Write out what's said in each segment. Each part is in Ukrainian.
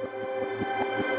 Thank you.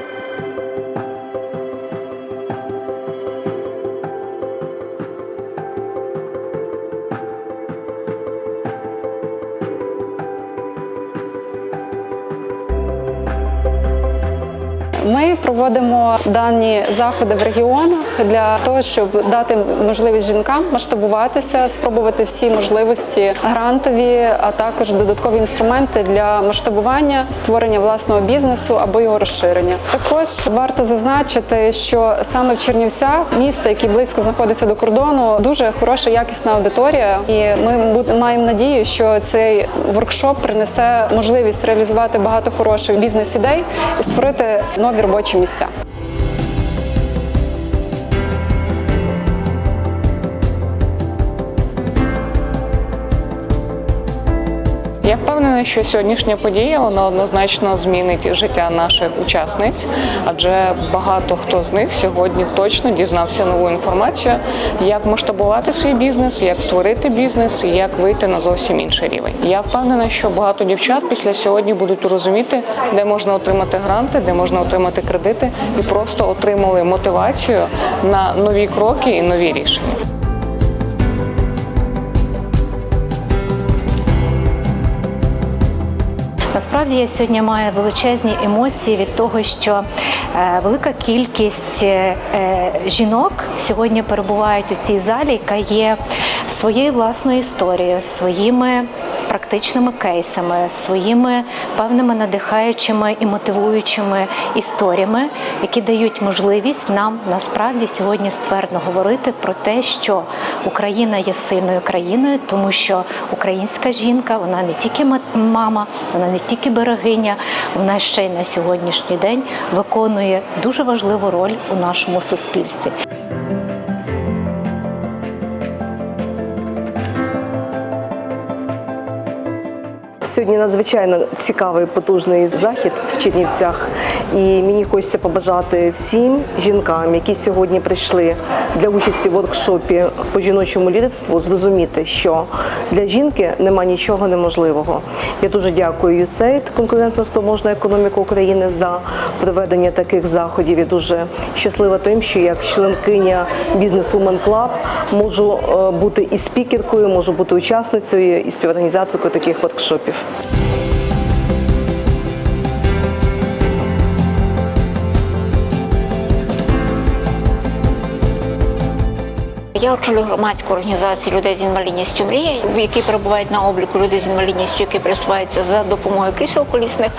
Ми проводимо дані заходи в регіонах для того, щоб дати можливість жінкам масштабуватися, спробувати всі можливості грантові, а також додаткові інструменти для масштабування, створення власного бізнесу або його розширення. Також варто зазначити, що саме в Чернівцях, місто, яке близько знаходиться до кордону, дуже хороша якісна аудиторія, і ми маємо надію, що цей воркшоп принесе можливість реалізувати багато хороших бізнес-ідей і створити нові робочі місця. Я впевнена, що сьогоднішня подія вона однозначно змінить життя наших учасниць, адже багато хто з них сьогодні точно дізнався нову інформацію, як масштабувати свій бізнес, як створити бізнес, як вийти на зовсім інший рівень. Я впевнена, що багато дівчат після сьогодні будуть розуміти, де можна отримати гранти, де можна отримати кредити, і просто отримали мотивацію на нові кроки і нові рішення. Насправді я сьогодні маю величезні емоції від того, що е, велика кількість е, е, жінок сьогодні перебувають у цій залі, яка є своєю власною історією, своїми практичними кейсами, своїми певними надихаючими і мотивуючими історіями, які дають можливість нам насправді сьогодні ствердно говорити про те, що Україна є сильною країною, тому що українська жінка вона не тільки мама, вона не тільки берегиня, вона ще й на сьогоднішній день виконує дуже важливу роль у нашому суспільстві. Сьогодні надзвичайно цікавий потужний захід в Чернівцях, і мені хочеться побажати всім жінкам, які сьогодні прийшли для участі в воркшопі по жіночому лідерству, зрозуміти, що для жінки нема нічого неможливого. Я дуже дякую USAID, конкурентно спроможна економіка України, за проведення таких заходів. Я дуже щаслива тим, що як членкиня Business Women Club можу е, бути і спікеркою, можу бути учасницею і співорганізаторкою таких воркшопів. Life. Я очолюю громадську організацію людей з інвалідністю мрія, в якій перебувають на обліку люди з інвалідністю, які присуваються за допомогою крісел колісних.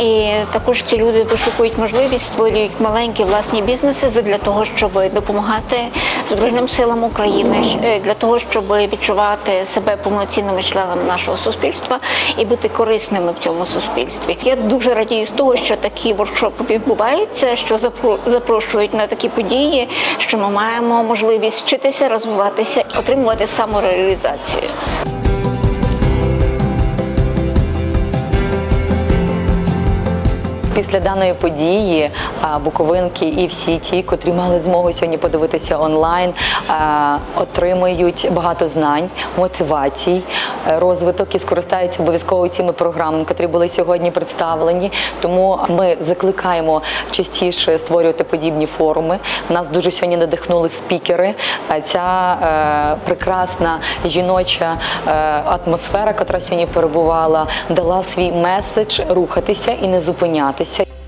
І також ці люди вишукують можливість, створюють маленькі власні бізнеси для того, щоб допомагати Збройним силам України, е, для того, щоб відчувати себе повноцінними членами нашого суспільства і бути корисними в цьому суспільстві. Я дуже радію з того, що такі воркшопи відбуваються, що запро- запрошують на такі події, що ми маємо можливість вчитися, розвиватися, отримувати самореалізацію. Після даної події буковинки і всі ті, котрі мали змогу сьогодні подивитися онлайн, а, отримують багато знань, мотивацій, розвиток і скористаються обов'язково цими програмами, котрі були сьогодні представлені. Тому ми закликаємо частіше створювати подібні форуми. Нас дуже сьогодні надихнули спікери. Ця е, прекрасна жіноча е, атмосфера, яка сьогодні перебувала, дала свій меседж рухатися і не зупинятися. empecé.